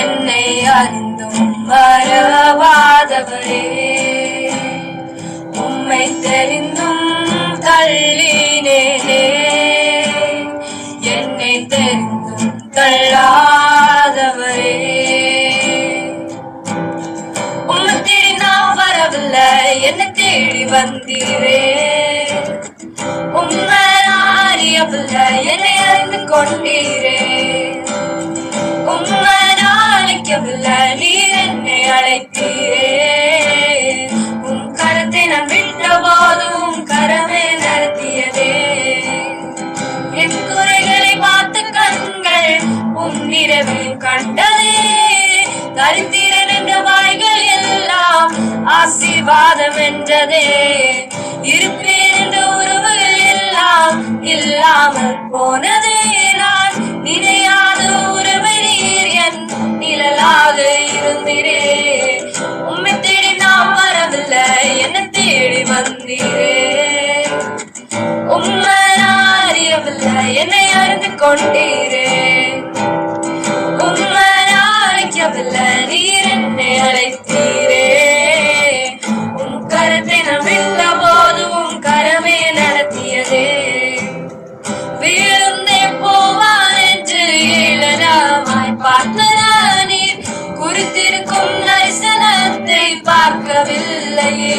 என்னை அறிந்தும் மறவாதவரே. உம்மை தெரிந்தும் தள்ளினேனே. என்னை தெரிந்தும் தள்ளாதவரே. உம்மை தேடி நான் வரவில்லை என்னை தேடி வந்தீரே. உம்மை அறியவில்லை என்னை அறிந்து கொண்டீரே. அழைக்கவில்லை நீர் என்னை அழைத்தீரே. உன் கரத்தை நான் விட்ட போதும் கரமே நடத்தியதே. என் குறைகளை பார்த்த கண்கள் உன் நிறவே கண்டதே. தரித்திரன் என்ற வாய்கள் எல்லாம் ஆசீர்வாதம் என்றதே இருப்பேன் என்ற உறவுகள் எல்லாம் இல்லாமல் போனதே. கொண்டீரே. உம்மை அழைக்கவில்லை நீர் என்னை அழைத்தீரே. உம் கரத்தை நான் விட்ட போது உம் கரமே நடத்தியதே. விழுந்தே போவான் என்று பார்த்தனா நீர் குறித்திருக்கும் தரிசனத்தை பார்க்கவில்லையே.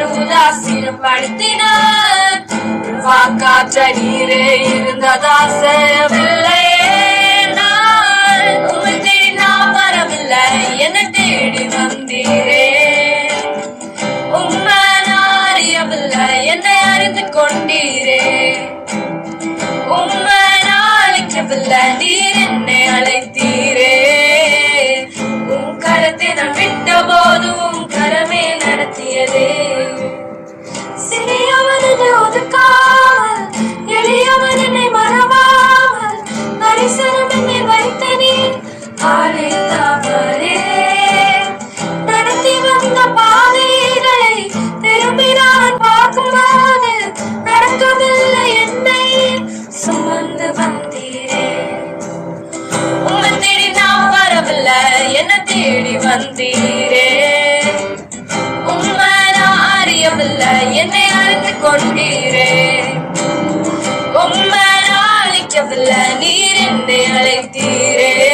என்று உதாசீனம் படுத்தினார் வாக்காற்ற நீரே இருந்ததா நான் உம்மை தேடி நான் வரவில்லை என்னை தேடி வந்தீரே. உம்மை நான் அறியவில்லை என்னை அறிந்து கொண்டீரே. உம்மை நான் நீ என்னை அறிந்து கொள்கிறேன் ரொம்ப நான் நீர் என்னை அழைத்தீரே.